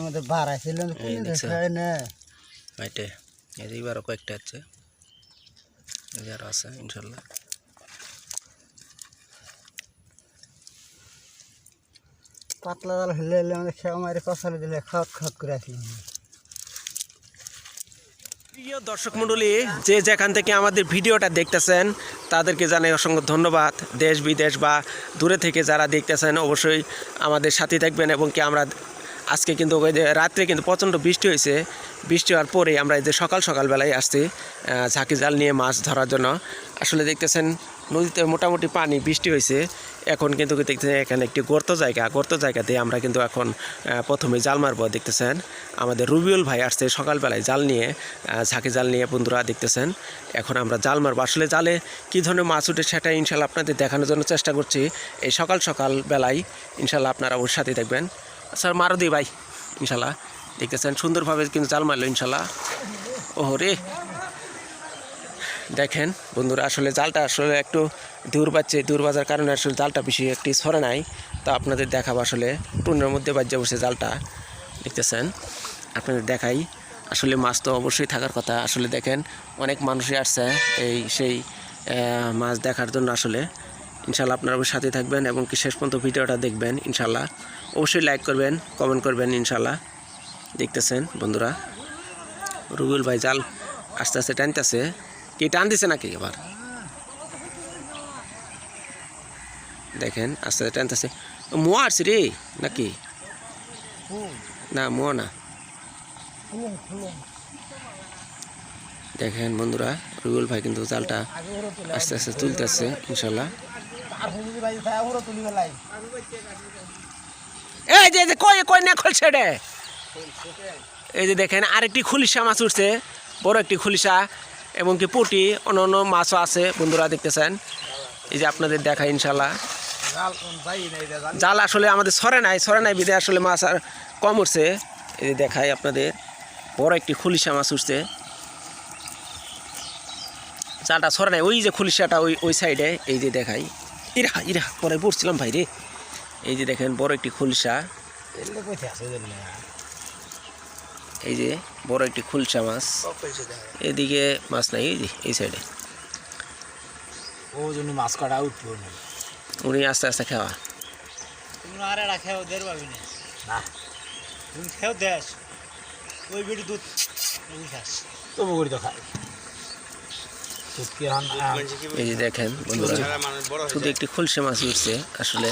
আমাদের না কয়েকটা আছে। আছে ইনশাল্লাহ। পাতলা জাল হলে এলে আমাদের খেয়া মারি কষালে দিলে খাওয়াত খাওয়াত করে আসলাম প্রিয় দর্শক মণ্ডলী যে যেখান থেকে আমাদের ভিডিওটা দেখতেছেন তাদেরকে জানাই অসংখ্য ধন্যবাদ। দেশ বিদেশ বা দূরে থেকে যারা দেখতেছেন অবশ্যই আমাদের সাথে থাকবেন এবং কি আমরা আজকে কিন্তু ওই যে রাত্রে কিন্তু প্রচণ্ড বৃষ্টি হয়েছে। বৃষ্টি হওয়ার পরে আমরা এই যে সকাল সকালবেলায় আসছি ঝাঁকি জাল নিয়ে মাছ ধরার জন্য। আসলে দেখতেছেন, নদীতে মোটামুটি পানি, বৃষ্টি হয়েছে। এখন কিন্তু দেখতেছেন এখানে একটি গর্ত জায়গা। গর্ত জায়গাতে আমরা কিন্তু এখন প্রথমে জাল মারবো দেখতেছেন। আমাদের রুবিউল ভাই আসছে সকালবেলায় জাল নিয়ে ঝাঁকি জাল নিয়ে বন্ধুরা দেখতেছেন। এখন আমরা জাল মারবো। আসলে জালে কী ধরনের মাছ উঠে সেটা ইনশাল্লাহ আপনাদের দেখানোর জন্য চেষ্টা করছি। এই সকাল সকাল বেলায় ইনশাল্লাহ আপনারা ওর সাথে দেখবেন স্যার মারো দি ভাই, ইনশাল্লাহ। দেখতেছেন, সুন্দরভাবে কিন্তু জাল মারলো, ইনশাল্লাহ। ওহো রে। দেখেন, বন্ধুরা, আসলে জালটা আসলে একটু দূর পাচ্ছে দূর বাজার কারণে আসলে জালটা বেশি একটি সরে নাই। তো আপনাদের দেখাবো আসলে টুনের মধ্যে বাজ্যে বসে জালটা দেখতেছেন, আপনাদের দেখাই। আসলে মাছ তো অবশ্যই থাকার কথা। আসলে দেখেন, অনেক মানুষই আসছে এই সেই মাছ দেখার জন্য আসলে। ইনশাল্লাহ আপনারা সাথে থাকবেন এবং কি শেষ পর্যন্ত ভিডিওটা দেখবেন, ইনশাল্লাহ। অবশ্যই লাইক করবেন কমেন্ট করবেন ইনশাল্লাহ দেখতেছেন বন্ধুরা, রুবুল ভাই জাল আস্তে আস্তে টানতেছে। কি টান দিছে নাকি এবার? দেখেন, আস্তে আস্তে টানতেছে। মোয়া আসছে রে, নাকি? না, মোয়া না। দেখেন বন্ধুরা, রুবুল ভাই কিন্তু জালটা আস্তে আস্তে তুলতেছে ইনশাল্লাহ এই যে কই কই না খুলছে রে? এই যে দেখেন, আরেকটি খুলিশা মাছ উঠছে, বড় একটি খুলিশা, এবং কি পুটি অন্য অন্য মাছও আছে, বন্ধুরা দেখতেছেন। এই যে আপনাদের দেখা ইনশাল্লাহ জাল আসলে আমাদের সরে নাই সরে নাই বিধে আসলে মাছ আর কম উঠছে। এই যে দেখাই আপনাদের, বড় একটি খুলিশা মাছ উঠছে। জালটা সরে নাই, ওই যে খুলিশাটা ওই ওই সাইডে এই যে দেখাই। ইরা ইরা, পরে পড়ছিলাম ভাই রে। এই যে দেখেন বড় একটি খুলসা। এই যে বড় একটি খুলসা মাছ। এদিকে মাছ নাই এই যে এই সাইডে। ও জন্য মাছ কাটা উঠবো উনি আস্তে আস্তে খাওয়া। আর এটা খেয়েও দের পাবি না না। তুমি খেয়েও দেশ। ওই বেটি দুধ খাস। তবু করি তো খাই। দুধ কি হন এই যে দেখেন বন্ধুরা শুধু একটি খুলসে মাছ উঠছে আসলে।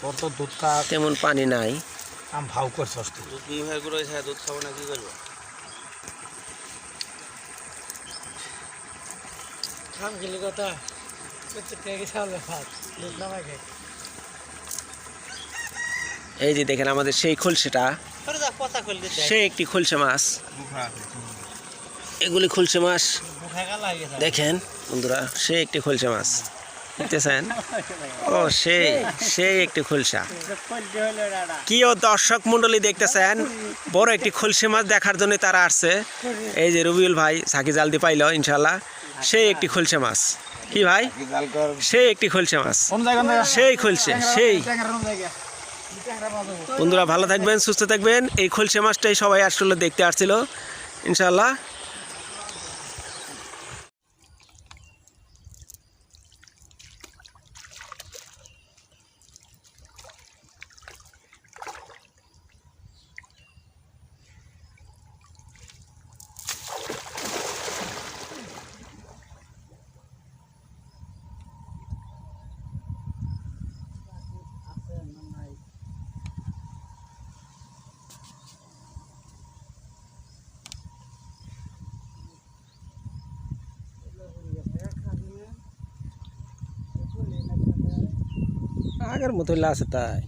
তোর তো দুধ খা। তেমন পানি নাই। আম ভাও করছস তুই। দুধ করে দুধ খাব না কি করব? খাম গেলি কথা এই যে দেখেন আমাদের সেই খুলসেটা। সেই একটি খুলসে মাছ। এগুলি খুলসে মাছ। হয়ে দেখেন বন্ধুরা সে একটি খুলসে মাছ। দেখতেছেন ও সেই সেই একটি খুলসা। কি ও দর্শক মন্ডলী দেখতেছেন? বড় একটি খুলসি মাছ দেখার জন্য তারা আসছে। এই যে রবিউল ভাই সাকি জাল জালদি পাইল ইনশাল্লাহ সেই একটি খুলসে মাছ। কি ভাই? সেই একটি খুলসে মাছ। সেই খুলসে সেই। বন্ধুরা ভালো থাকবেন সুস্থ থাকবেন। এই খুলসে মাছটাই সবাই আসলে দেখতে আসছিল। ইনশাল্লাহ আগের মতো আছে তাই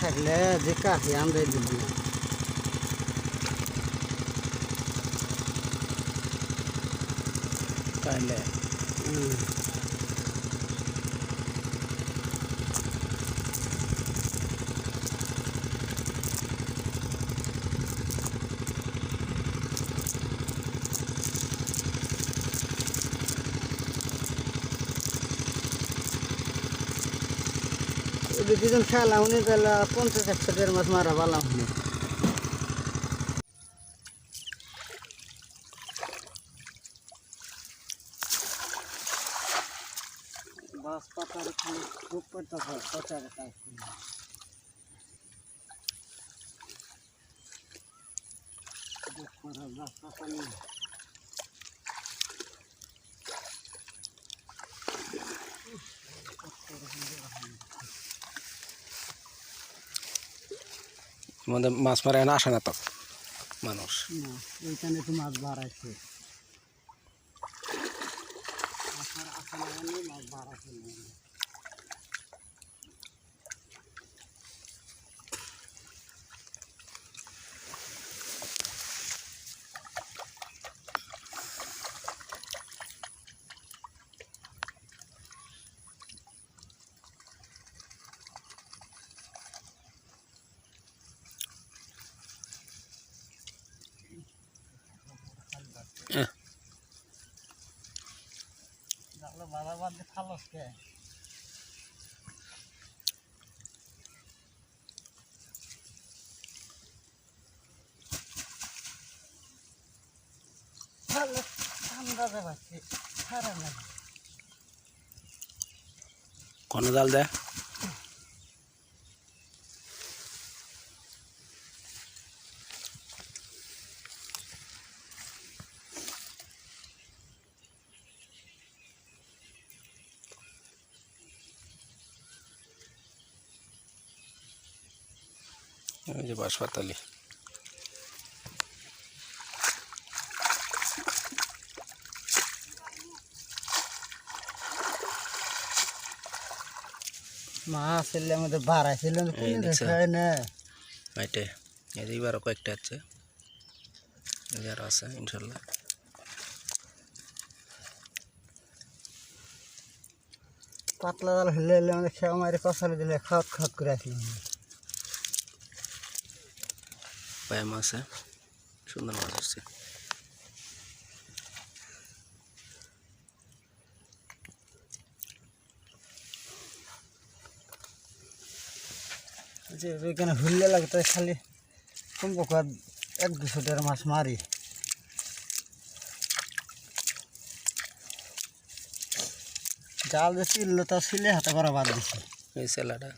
থাকলে যে কাছে আমরা দিবি না। তাইলে যদি দুজন খেলা, উনি তাহলে পঞ্চাশ, একশো, দেড় মাস মারা পালাম বাস পাতার খুব পড়তেছে, পচার কাজ পাতা আমাদের মাছ মারা আসে না তো? মানুষ। এইখানে তো মাছ বাড়াইছে। বাদ দিয়ে খালস কে? ঠান্ডা যাচ্ছে খারাপ লাগে কোন জাল দেয় ওই যে বাঁশপাতালি। আমাদের না। কয়েকটা আছে। এই আছে ইনশাল্লাহ। পাতলা জাল হলে আমাদের খেয়া মারি কষালে দিলে খাওয়াত খাওয়াত করে আসলাম পায়ে মাছ সুন্দর মাছ আসছে যে এখানে হুললে লাগে তাই খালি কমপক্ষে এক দুশো দেড় মাছ মারি। জাল যে ছিল তা ছিলে হাতে করা বাদ দিছে। এই সেলাটা